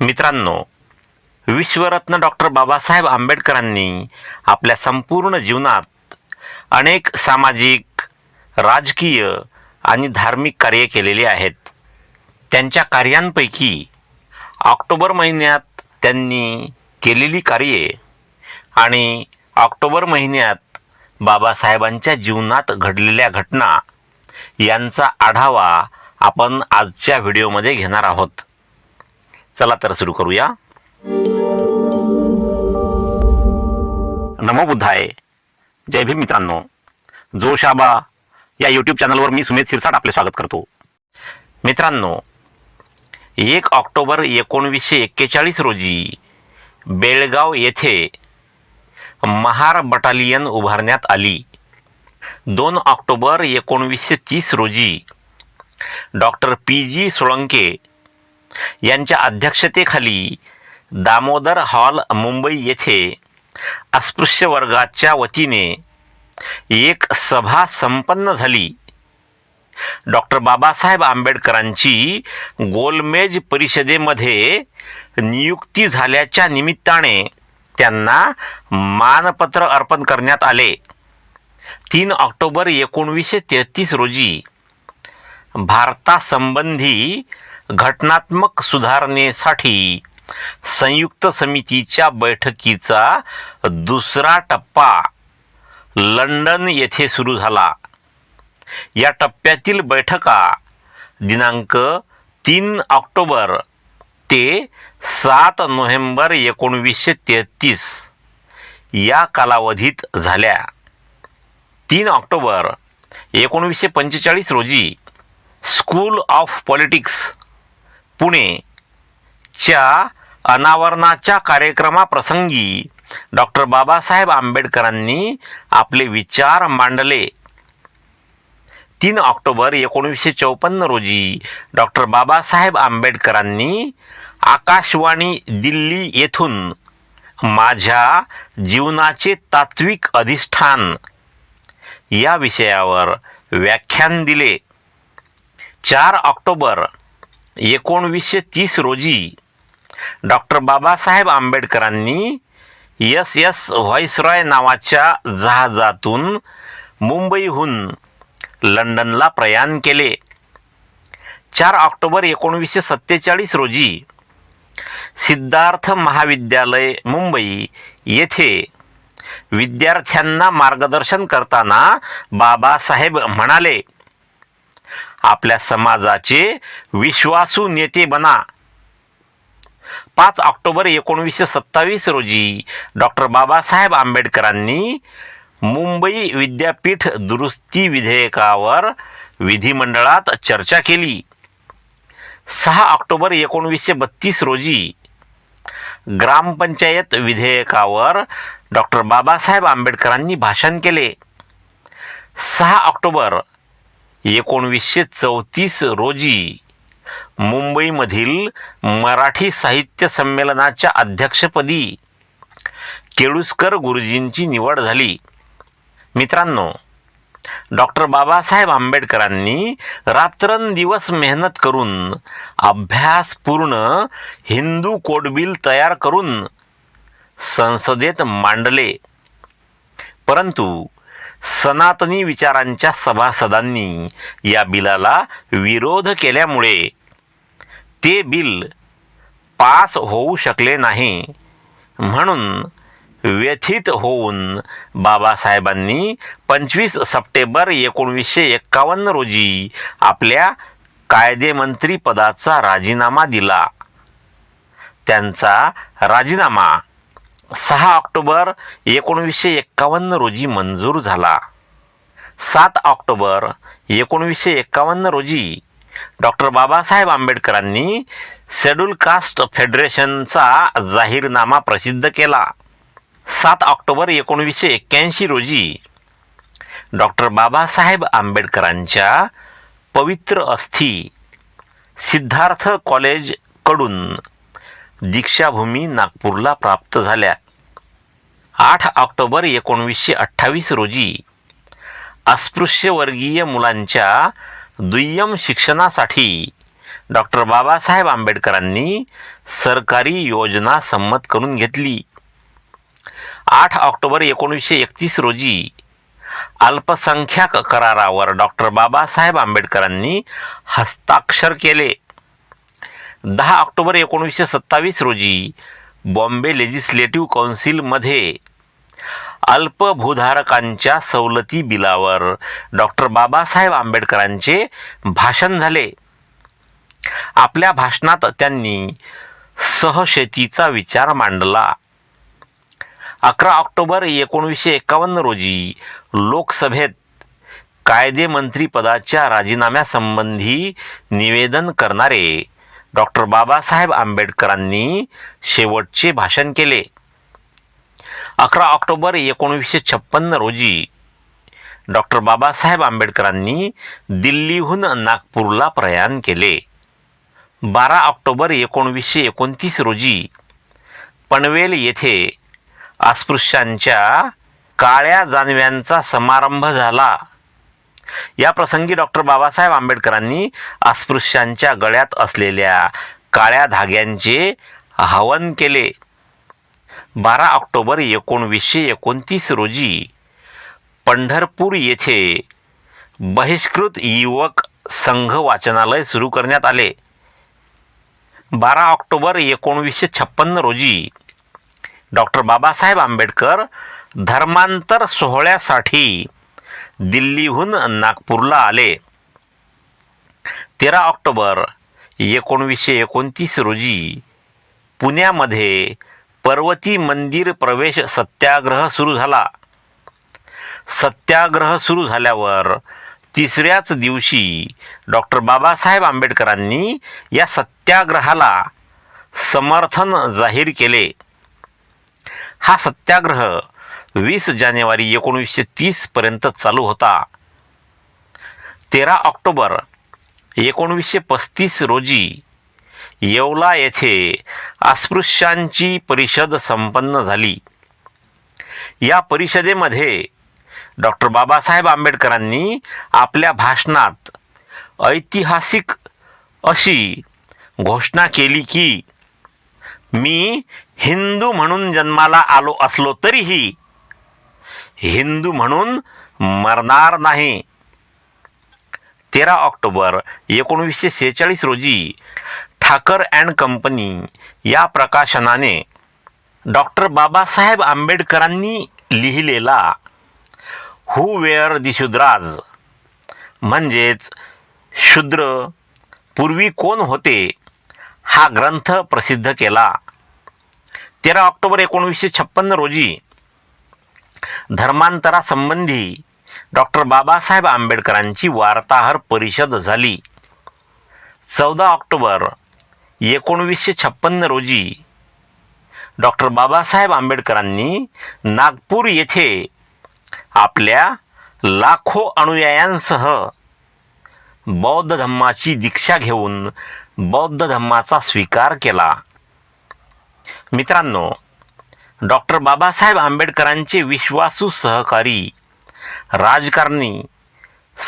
मित्रांनो विश्वरत्न डॉक्टर बाबासाहेब आंबेडकरांनी आपल्या संपूर्ण जीवनात अनेक सामाजिक राजकीय आणि धार्मिक कार्ये केलेली आहेत. त्यांच्या कार्यांपैकी ऑक्टोबर महिन्यात त्यांनी केलेली कार्ये आणि ऑक्टोबर महिन्यात बाबासाहेबांच्या जीवनात घडलेल्या घटना यांचा आढावा आपण आजच्या व्हिडिओमध्ये घेणार आहोत. चला तर सुरू करूया. नमो बुद्धाय. जय भीम मित्रांनो. जोशाबा या यूट्यूब चॅनलवर मी सुमेध सिरसाट आपले स्वागत करतो. मित्रांनो एक ऑक्टोबर एकोणवीसशे एक्केचाळीस रोजी बेळगाव येथे महार बटालियन उभारण्यात आली. दोन ऑक्टोबर एकोणवीसशे तीस रोजी डॉक्टर पी जी सोळंके यांच्या अध्यक्षतेखाली दामोदर हॉल मुंबई येथे अस्पृश्य वर्गाच्या वतीने एक सभा संपन्न झाली. डॉक्टर बाबासाहेब आंबेडकरांची गोलमेज परिषदेमध्ये नियुक्ती झाल्याच्या निमित्ताने त्यांना मानपत्र अर्पण करण्यात आले. तीन ऑक्टोबर एकोणवीसशे तेहतीस रोजी भारतासंबंधी घटनात्मक सुधारणेसाठी संयुक्त समितीच्या बैठकीचा दुसरा टप्पा लंडन येथे सुरू झाला. या टप्प्यातील बैठका दिनांक तीन ऑक्टोबर ते सात नोव्हेंबर एकोणवीसशे तेहतीस या कालावधीत झाल्या. तीन ऑक्टोबर एकोणवीसशे पंचेचाळीस रोजी स्कूल ऑफ पॉलिटिक्स पुणे. च्या अनावरणाच्या कार्यक्रमाप्रसंगी डॉक्टर बाबासाहेब आंबेडकरांनी आपले विचार मांडले. तीन ऑक्टोबर एकोणीसशे चौपन्न रोजी डॉक्टर बाबासाहेब आंबेडकरांनी आकाशवाणी दिल्ली येथून माझ्या जीवनाचे तात्विक अधिष्ठान या विषयावर व्याख्यान दिले. चार ऑक्टोबर एकोणवीसशे तीस रोजी डॉक्टर बाबासाहेब आंबेडकरांनी एस एस व्हाईसरॉय नावाच्या जहाजातून मुंबईहून लंडनला प्रयाण केले. चार ऑक्टोबर एकोणवीसशे सत्तेचाळीस रोजी सिद्धार्थ महाविद्यालय मुंबई येथे विद्यार्थ्यांना मार्गदर्शन करताना बाबासाहेब म्हणाले आपल्या समाजाचे विश्वासू नेते बना. पाच ऑक्टोबर एकोणवीसशे सत्तावीस रोजी डॉक्टर बाबासाहेब आंबेडकरांनी मुंबई विद्यापीठ दुरुस्ती विधेयकावर विधिमंडळात चर्चा केली. सहा ऑक्टोबर एकोणवीसशे बत्तीस रोजी ग्रामपंचायत विधेयकावर डॉक्टर बाबासाहेब आंबेडकरांनी भाषण केले. सहा ऑक्टोबर एकोणवीसशे चौतीस रोजी मुंबईमधील मराठी साहित्य संमेलनाच्या अध्यक्षपदी केळुसकर गुरुजींची निवड झाली. मित्रांनो डॉक्टर बाबासाहेब आंबेडकरांनी रात्रंदिवस मेहनत करून अभ्यासपूर्ण हिंदू कोडबिल तयार करून संसदेत मांडले. परंतु सनातनी विचारांच्या सभासदांनी या बिलाला विरोध केल्यामुळे ते बिल पास होऊ शकले नाही. म्हणून व्यथित होऊन बाबासाहेबांनी पंचवीस सप्टेंबर एकोणवीसशे एक्कावन्न रोजी आपल्या कायदेमंत्री पदाचा राजीनामा दिला. त्यांचा राजीनामा सहा ऑक्टोबर एकोणवीसशे एक्कावन्न रोजी मंजूर झाला. सात ऑक्टोबर एकोणवीसशे एक्कावन्न रोजी डॉक्टर बाबासाहेब आंबेडकरांनी शेड्यूल कास्ट फेडरेशनचा जाहीरनामा प्रसिद्ध केला. सात ऑक्टोबर एकोणवीसशे एक्क्याऐंशी रोजी डॉक्टर बाबासाहेब आंबेडकरांच्या पवित्र अस्थी सिद्धार्थ कॉलेजकडून दीक्षाभूमी नागपूरला प्राप्त झाल्या. आठ ऑक्टोबर एकोणवीसशे अठ्ठावीस रोजी अस्पृश्यवर्गीय मुलांच्या दुय्यम शिक्षणासाठी डॉक्टर बाबासाहेब आंबेडकरांनी सरकारी योजना संमत करून घेतली. आठ ऑक्टोबर एकोणीसशे एकतीस रोजी अल्पसंख्याक करारावर डॉक्टर बाबासाहेब आंबेडकरांनी हस्ताक्षर केले. दहा ऑक्टोबर एकोणीसशे सत्तावीस रोजी बॉम्बे लेजिस्लेटिव्ह काउन्सिलमध्ये अल्पभूधारकांच्या सवलती बिलावर डॉक्टर बाबासाहेब आंबेडकरांचे भाषण झाले. आपल्या भाषणात त्यांनी सहशेतीचा विचार मांडला. अकरा ऑक्टोबर एकोणीसशे एकावन्न रोजी लोकसभेत कायदेमंत्रीपदाच्या राजीनाम्यासंबंधी निवेदन करणारे डॉक्टर बाबासाहेब आंबेडकरांनी शेवटचे भाषण केले. अकरा ऑक्टोबर एकोणीसशे छप्पन्न रोजी डॉक्टर बाबासाहेब आंबेडकरांनी दिल्लीहून नागपूरला प्रयाण केले. बारा ऑक्टोबर एकोणवीसशे एकोणतीस रोजी पनवेल येथे अस्पृश्यांच्या काळ्या जानव्यांचा समारंभ झाला. या प्रसंगी डॉक्टर बाबासाहेब आंबेडकरांनी अस्पृश्यांच्या गळ्यात असलेल्या काळ्या धाग्यांचे हवन केले. बारा ऑक्टोबर एकोणवीसशे एकोणतीस रोजी पंढरपूर येथे बहिष्कृत युवक संघ वाचनालय सुरू करण्यात आले. बारा ऑक्टोबर एकोणवीसशे छप्पन्न रोजी डॉक्टर बाबासाहेब आंबेडकर धर्मांतर सोहळ्यासाठी दिल्लीहून नागपूरला आले. तेरा ऑक्टोबर एकोणवीसशे एकोणतीस रोजी पुण्यामध्ये पर्वती मंदिर प्रवेश सत्याग्रह सुरू झाला. सत्याग्रह सुरू झाल्यावर तिसऱ्याच दिवशी डॉक्टर बाबासाहेब आंबेडकरांनी या सत्याग्रहाला समर्थन जाहीर केले. हा सत्याग्रह वीस जानेवारी एकोणीसशे तीसपर्यंत चालू होता. तेरा ऑक्टोबर एकोणवीसशे पस्तीस रोजी येवला येथे अस्पृश्यांची परिषद संपन्न झाली. या परिषदेमध्ये डॉक्टर बाबासाहेब आंबेडकरांनी आपल्या भाषणात ऐतिहासिक अशी घोषणा केली की मी हिंदू म्हणून जन्माला आलो असलो तरीही हिंदू म्हणून मरणार नाही. तेरा ऑक्टोबर एकोणीसशे सेहेचाळीस रोजी ठाकर अँड कंपनी या प्रकाशनाने डॉक्टर बाबासाहेब आंबेडकरांनी लिहिलेला हू वेअर दि शुद्राज म्हणजेच शूद्र पूर्वी कोण होते हा ग्रंथ प्रसिद्ध केला. तेरा ऑक्टोबर एकोणीसशे छप्पन्न रोजी धर्मांतरासंबंधी डॉक्टर बाबासाहेब आंबेडकरांची वार्ताहर परिषद झाली. चौदा ऑक्टोबर एकोणवीसशे छप्पन्न रोजी डॉक्टर बाबासाहेब आंबेडकरांनी नागपूर येथे आपल्या लाखो अनुयायांसह बौद्ध धम्माची दीक्षा घेऊन बौद्ध धम्माचा स्वीकार केला. मित्रांनो डॉक्टर बाबासाहेब आंबेडकरांचे विश्वासू सहकारी राजकारणी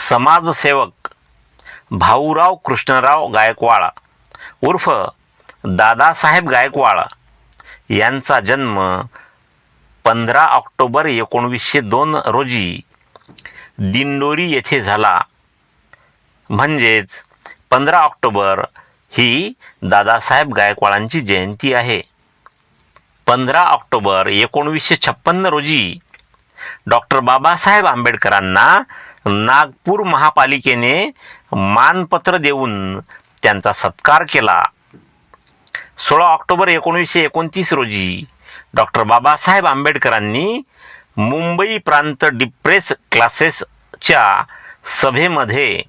समाजसेवक भाऊराव कृष्णराव गायकवाड उर्फ दादासाहेब गायकवाड यांचा जन्म पंधरा ऑक्टोबर एकोणवीसशे दोन रोजी दिंडोरी येथे झाला. म्हणजेच पंधरा ऑक्टोबर ही दादासाहेब गायकवाडांची जयंती आहे. पंधरा ऑक्टोबर एकोणवीसशे छप्पन्न रोजी डॉक्टर बाबासाहेब आंबेडकरांना नागपूर महापालिकेने मानपत्र देऊन त्यांचा सत्कार केला. सोळा ऑक्टोबर एकोणीसशे एकोणतीस रोजी डॉक्टर बाबासाहेब आंबेडकरांनी मुंबई प्रांत डिप्रेस क्लासेसच्या सभेमध्ये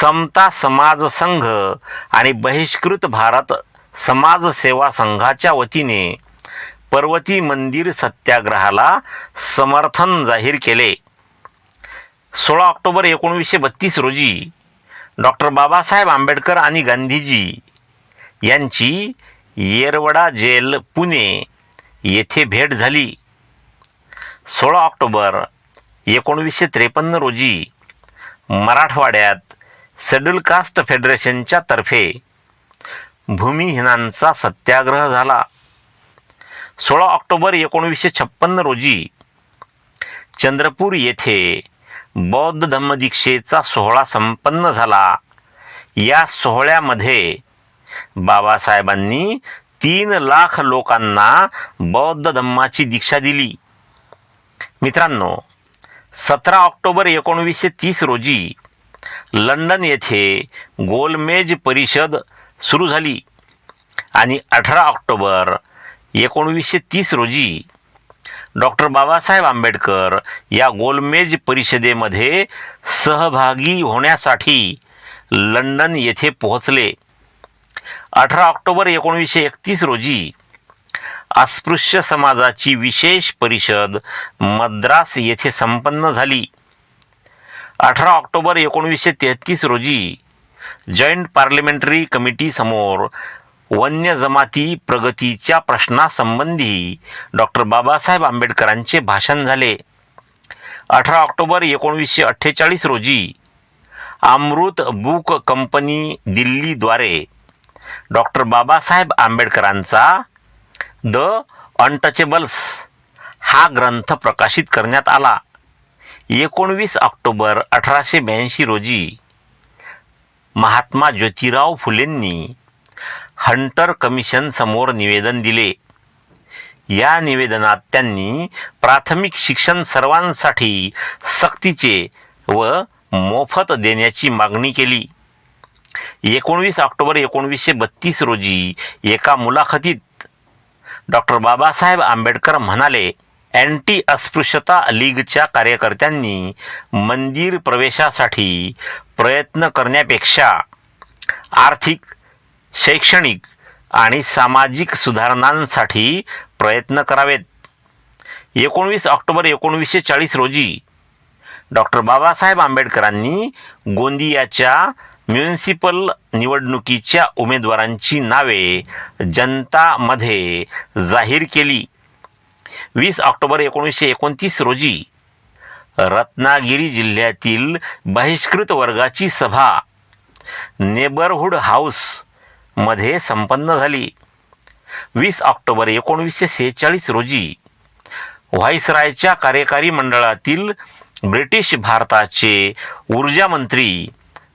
समता समाज संघ आणि बहिष्कृत भारत समाज सेवा संघाच्या वतीने पर्वती मंदिर सत्याग्रहाला समर्थन जाहीर केले. सोळा ऑक्टोबर एकोणीसशे बत्तीस रोजी डॉक्टर बाबासाहेब आंबेडकर आणि गांधीजी यांची येरवडा जेल पुणे येथे भेट झाली. सोळा ऑक्टोबर एकोणवीसशे त्रेपन्न रोजी मराठवाड्यात शेड्यूल कास्ट फेडरेशनच्या तर्फे भूमिहीनांचा सत्याग्रह झाला. सोळा ऑक्टोबर एकोणीसशे छप्पन्न रोजी चंद्रपूर येथे बौद्ध धम्मदीक्षेचा सोहळा संपन्न झाला. या सोहळ्यामध्ये बाबासाहेबांनी तीन लाख लोकांना बौद्ध धम्माची दीक्षा दिली. मित्रांनो सतरा ऑक्टोबर एकोणवीसशे तीस रोजी लंडन येथे गोलमेज परिषद सुरू झाली आणि अठरा ऑक्टोबर एकोणवीसशे तीस रोजी डॉक्टर बाबासाहेब आंबेडकर या गोलमेज परिषदेमध्ये सहभागी होण्यासाठी लंडन येथे पोहोचले. अठरा ऑक्टोबर एकोणीसशे एकतीस रोजी अस्पृश्य समाजाची विशेष परिषद मद्रास येथे संपन्न झाली. अठरा ऑक्टोबर एकोणीसशे तेहतीस रोजी जॉईंट पार्लमेंटरी कमिटीसमोर वन्य जमाती प्रगतीच्या प्रश्नासंबंधी डॉक्टर बाबासाहेब आंबेडकरांचे भाषण झाले. अठरा ऑक्टोबर एकोणीसशे अठ्ठेचाळीस रोजी अमृत बुक कंपनी दिल्लीद्वारे डॉक्टर बाबासाहेब आंबेडकरांचा द अनटचेबल्स हा ग्रंथ प्रकाशित करण्यात आला. एकोणवीस ऑक्टोबर अठराशे ब्याऐंशी रोजी महात्मा ज्योतिराव फुलेंनी हंटर कमिशन समोर निवेदन दिले. या निवेदनात त्यांनी प्राथमिक शिक्षण सर्वांसाठी सक्तीचे व मोफत देण्याची मागणी केली. एकोणवीस ऑक्टोबर एकोणवीसशे बत्तीस रोजी एका मुलाखतीत डॉक्टर बाबासाहेब आंबेडकर म्हणाले अँटी अस्पृश्यता लीगच्या कार्यकर्त्यांनी मंदिर प्रवेशासाठी प्रयत्न करण्यापेक्षा आर्थिक शैक्षणिक आणि सामाजिक सुधारणांसाठी प्रयत्न करावेत. एकोणवीस ऑक्टोबर एकोणवीसशे चाळीस रोजी डॉक्टर बाबासाहेब आंबेडकरांनी गोंदियाच्या म्युनिसिपल निवडणुकीच्या उमेदवारांची नावे जनतामध्ये जाहीर केली. वीस ऑक्टोबर एकोणीसशे एकोणतीस रोजी रत्नागिरी जिल्ह्यातील बहिष्कृत वर्गाची सभा नेबरहूड हाऊस मध्ये संपन्न झाली. वीस ऑक्टोबर एकोणवीसशे सेहेचाळीस रोजी व्हाईसरायच्या कार्यकारी मंडळातील ब्रिटिश भारताचे ऊर्जा मंत्री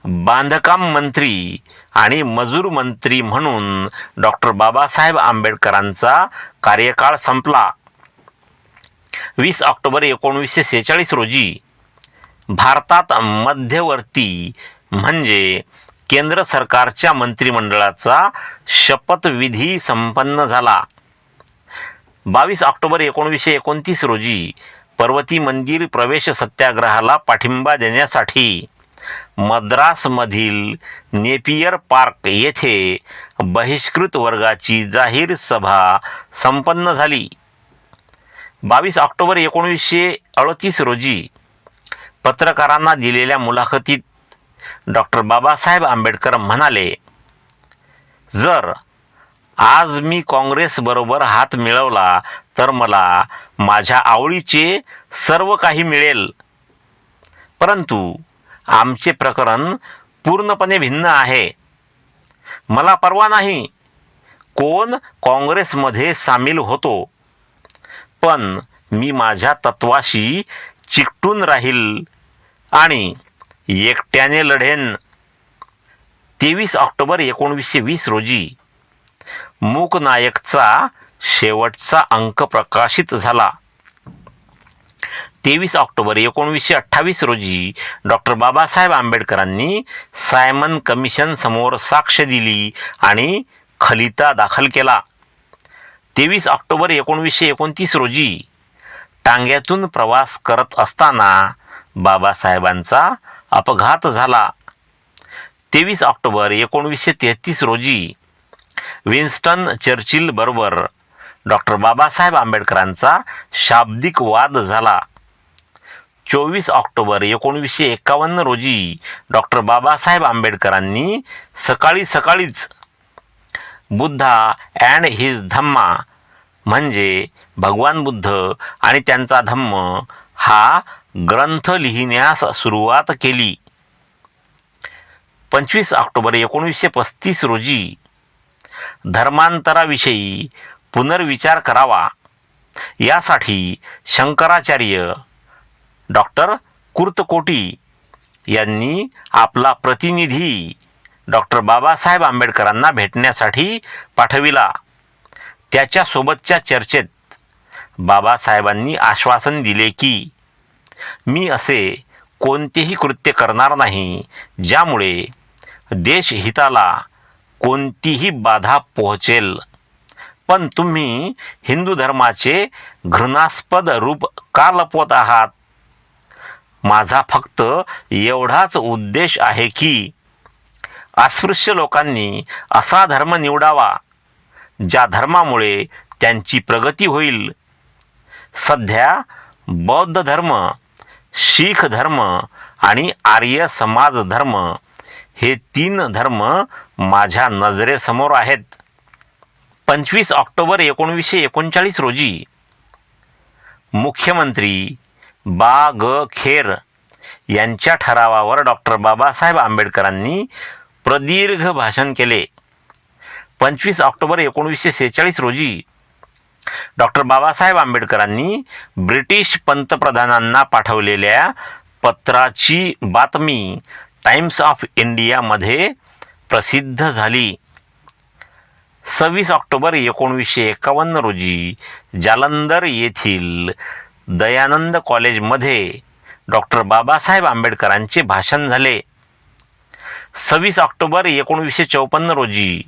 बांधकाम मंत्री आणि मजूर मंत्री म्हणून डॉक्टर बाबासाहेब आंबेडकरांचा कार्यकाळ संपला. वीस ऑक्टोबर एकोणीसशे सेहेचाळीस रोजी भारतात मध्यवर्ती म्हणजे केंद्र सरकारच्या मंत्रिमंडळाचा शपथविधी संपन्न झाला. बावीस ऑक्टोबर एकोणवीसशे एकोणतीस रोजी पर्वती मंदिर प्रवेश सत्याग्रहाला पाठिंबा देण्यासाठी मद्रासमधील नेपियर पार्क येथे बहिष्कृत वर्गाची जाहीर सभा संपन्न झाली. बावीस ऑक्टोबर एकोणीसशे अडतीस रोजी पत्रकारांना दिलेल्या मुलाखतीत डॉक्टर बाबासाहेब आंबेडकर म्हणाले जर आज मी काँग्रेसबरोबर हात मिळवला तर मला माझ्या आवडीचे सर्व काही मिळेल. परंतु आमचे प्रकरण पूर्णपणे भिन्न आहे. मला परवा नाही. कोण काँग्रेसमध्ये सामील होतो? पण मी माझ्या तत्वाशी चिकटून राहील आणि एकट्याने लढेन. तेवीस ऑक्टोबर एकोणवीसशे वीस रोजी मूकनायकचा शेवटचा अंक प्रकाशित झाला. तेवीस ऑक्टोबर एकोणवीसशे अठ्ठावीस रोजी डॉक्टर बाबासाहेब आंबेडकरांनी सायमन कमिशन समोर साक्ष दिली आणि खलिता दाखल केला. तेवीस ऑक्टोबर एकोणवीसशे एकोणतीस रोजी टांग्यातून प्रवास करत असताना बाबासाहेबांचा अपघात झाला. तेवीस ऑक्टोबर एकोणवीसशे तेहतीस रोजी विन्स्टन चर्चिल बरोबर डॉक्टर बाबासाहेब आंबेडकरांचा शाब्दिक वाद झाला. चोवीस ऑक्टोबर एकोणवीसशे एकावन्न रोजी डॉक्टर बाबासाहेब आंबेडकरांनी सकाळी सकाळीच बुद्धा अँड हिज धम्मा म्हणजे भगवान बुद्ध आणि त्यांचा धम्म हा ग्रंथ लिहिण्यास सुरुवात केली. पंचवीस ऑक्टोबर एकोणीसशे पस्तीस रोजी धर्मांतराविषयी पुनर्विचार करावा. यासाठी शंकराचार्य डॉक्टर कुर्तकोटी यांनी आपला प्रतिनिधी डॉक्टर बाबासाहेब आंबेडकरांना भेटण्यासाठी पाठविला. त्याच्यासोबतच्या चर्चेत बाबासाहेबांनी आश्वासन दिले की मी असे कोणतेही कृत्य करणार नाही ज्यामुळे देशहिताला कोणतीही बाधा पोहोचेल. पण तुम्ही हिंदू धर्माचे घृणास्पद रूप का लपवत आहात? माझा फक्त एवढाच उद्देश आहे की अस्पृश्य लोकांनी असा धर्म निवडावा ज्या धर्मामुळे त्यांची प्रगती होईल. सध्या बौद्ध धर्म शीख धर्म आणि आर्य समाज धर्म हे तीन धर्म माझ्या नजरेसमोर आहेत. पंचवीस ऑक्टोबर एकोणवीसशे एकोणचाळीस रोजी मुख्यमंत्री बा ग खेर यांच्या ठरावावर डॉक्टर बाबासाहेब आंबेडकरांनी प्रदीर्घ भाषण केले. पंचवीस ऑक्टोबर एकोणवीसशे सेहेचाळीस रोजी डॉक्टर बाबासाहेब आंबेडकरांनी ब्रिटिश पंतप्रधानांना पाठवलेल्या पत्राची बातमी टाइम्स ऑफ इंडियामध्ये प्रसिद्ध झाली. सव्वीस ऑक्टोबर एकोणवीसशे एकावन्न रोजी जालंधर येथील दयानंद कॉलेजमध्ये डॉक्टर बाबासाहेब आंबेडकरांचे भाषण झाले. सव्वीस ऑक्टोबर एकोणवीसशे चौपन्न रोजी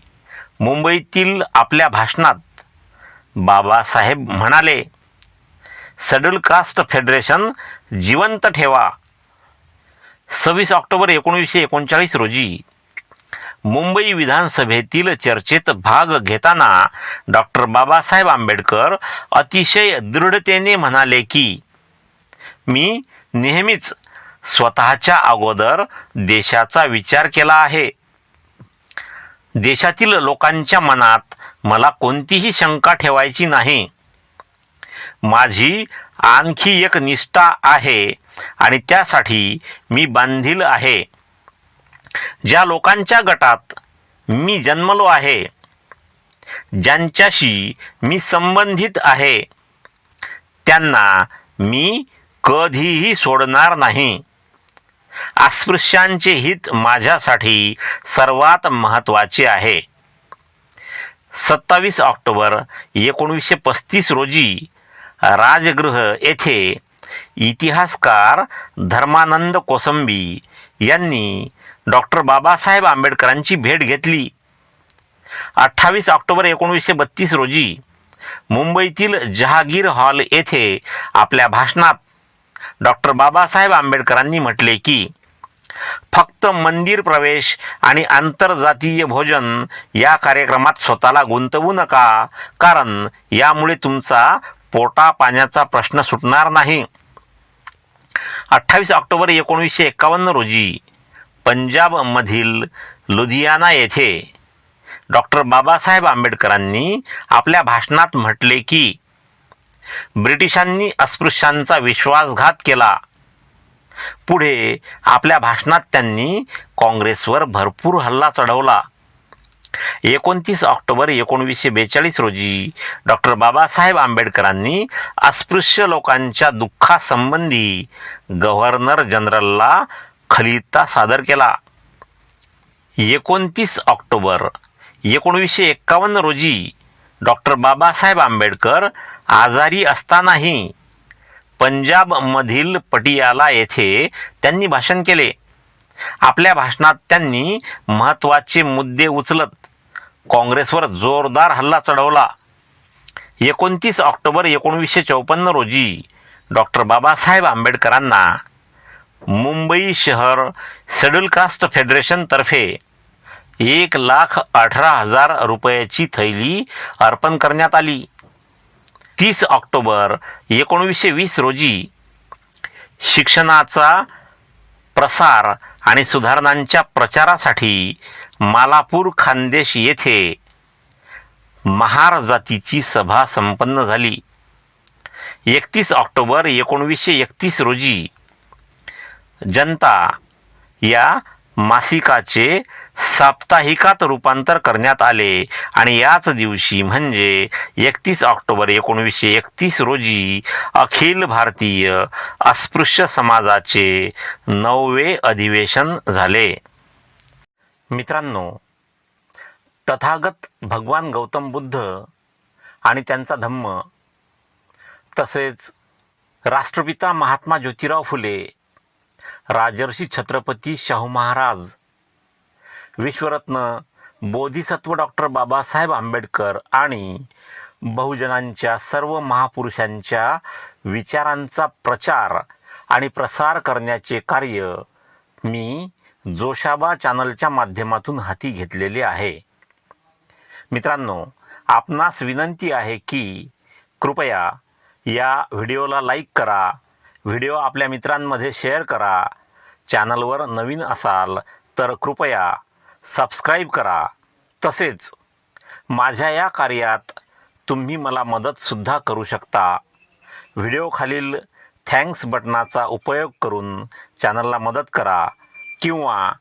मुंबईतील आपल्या भाषणात बाबासाहेब म्हणाले शेड्यूल कास्ट फेडरेशन जिवंत ठेवा. सव्वीस ऑक्टोबर एकोणीसशे एकोणचाळीस रोजी मुंबई विधानसभेतील चर्चेत भाग घेताना डॉक्टर बाबासाहेब आंबेडकर अतिशय दृढतेने म्हणाले की मी नेहमीच स्वतःच्या अगोदर देशाचा विचार केला आहे. देशातील लोकांच्या मनात मला कोणतीही शंका ठेवायची नाही. माझी आणखी एक निष्ठा आहे आणि त्यासाठी मी बांधील आहे. ज्या लोकांच्या गटात मी जन्मलो आहे ज्यांच्याशी मी संबंधित आहे त्यांना मी कधीही सोडणार नाही. अस्पृश्यांचे हित माझ्यासाठी सर्वात महत्त्वाचे आहे. सत्तावीस ऑक्टोबर एकोणीसशे पस्तीस रोजी राजगृह येथे इतिहासकार धर्मानंद कोसंबी यांनी डॉक्टर बाबासाहेब आंबेडकरांची भेट घेतली. अठ्ठावीस ऑक्टोबर एकोणीसशे बत्तीस रोजी मुंबईतील जहागीर हॉल येथे आपल्या भाषणात डॉक्टर बाबासाहेब आंबेडकरांनी म्हटले की फक्त मंदिर प्रवेश आणि आंतरजातीय भोजन या कार्यक्रमात स्वतःला गुंतवू नका कारण यामुळे तुमचा पोटा पाण्याचा प्रश्न सुटणार नाही. अठ्ठावीस ऑक्टोबर एकोणीसशे एकावन्न रोजी पंजाबमधील लुधियाना येथे डॉक्टर बाबासाहेब आंबेडकरांनी आपल्या भाषणात म्हटले की ब्रिटिशांनी अस्पृश्यांचा विश्वासघात केला. पुढे आपल्या भाषणात त्यांनी काँग्रेसवर भरपूर हल्ला चढवला. एकोणतीस ऑक्टोबर एकोणवीसशे बेचाळीस रोजी डॉक्टर बाबासाहेब आंबेडकरांनी अस्पृश्य लोकांच्या दुःखासंबंधी गव्हर्नर जनरलला खलिता सादर केला. एकोणतीस ऑक्टोबर एकोणवीसशे एक्कावन्न रोजी डॉक्टर बाबासाहेब आंबेडकर आजारी असतानाही पंजाबमधील पटियाला येथे त्यांनी भाषण केले. आपल्या भाषणात त्यांनी महत्त्वाचे मुद्दे उचलत काँग्रेसवर जोरदार हल्ला चढवला. एकोणतीस ऑक्टोबर एकोणवीसशे चौपन्न रोजी डॉक्टर बाबासाहेब आंबेडकरांना मुंबई शहर शेड्यूल कास्ट फेडरेशनतर्फे एक लाख अठरा हजार रुपयाची थैली अर्पण करण्यात आली. तीस ऑक्टोबर एकोणवीसशे वीस रोजी शिक्षणाचा प्रसार आणि सुधारणांच्या प्रचारासाठी मालापूर खानदेश येथे महार जातीची सभा संपन्न झाली. एकतीस ऑक्टोबर एकोणवीसशे एकतीस रोजी जनता या मासिकाचे साप्ताहिकात रूपांतर करण्यात आले. आणि याच दिवशी म्हणजे एकतीस ऑक्टोबर एकोणीसशे एकतीस रोजी अखिल भारतीय अस्पृश्य समाजाचे नववे अधिवेशन झाले. मित्रांनो तथागत भगवान गौतम बुद्ध आणि त्यांचा धम्म तसेच राष्ट्रपिता महात्मा ज्योतिराव फुले राजर्षी छत्रपती शाहू महाराज विश्वरत्न बोधिसत्व डॉक्टर बाबासाहेब आंबेडकर आणि बहुजनांच्या सर्व महापुरुषांच्या विचारांचा प्रचार आणि प्रसार करण्याचे कार्य मी जोशाबा चॅनलच्या माध्यमातून हाती घेतलेले आहे. मित्रांनो आपणास विनंती आहे की कृपया या व्हिडिओला लाईक करा व्हिडिओ आपल्या मित्रांमध्ये शेअर करा चॅनलवर नवीन असाल तर कृपया सबस्क्राईब करा. तसेच माझ्या या कार्यात तुम्ही मला मदतसुद्धा करू शकता. व्हिडिओखालील थँक्स बटनाचा उपयोग करून चॅनलला मदत करा किंवा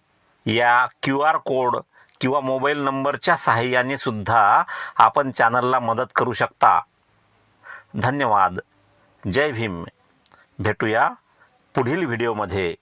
या क्यू आर कोड किंवा मोबाईल नंबरच्या सहाय्याने सुद्धा आपण चॅनलला मदत करू शकता. धन्यवाद. जय भीम. भेटूया पुढील व्हिडिओमध्ये.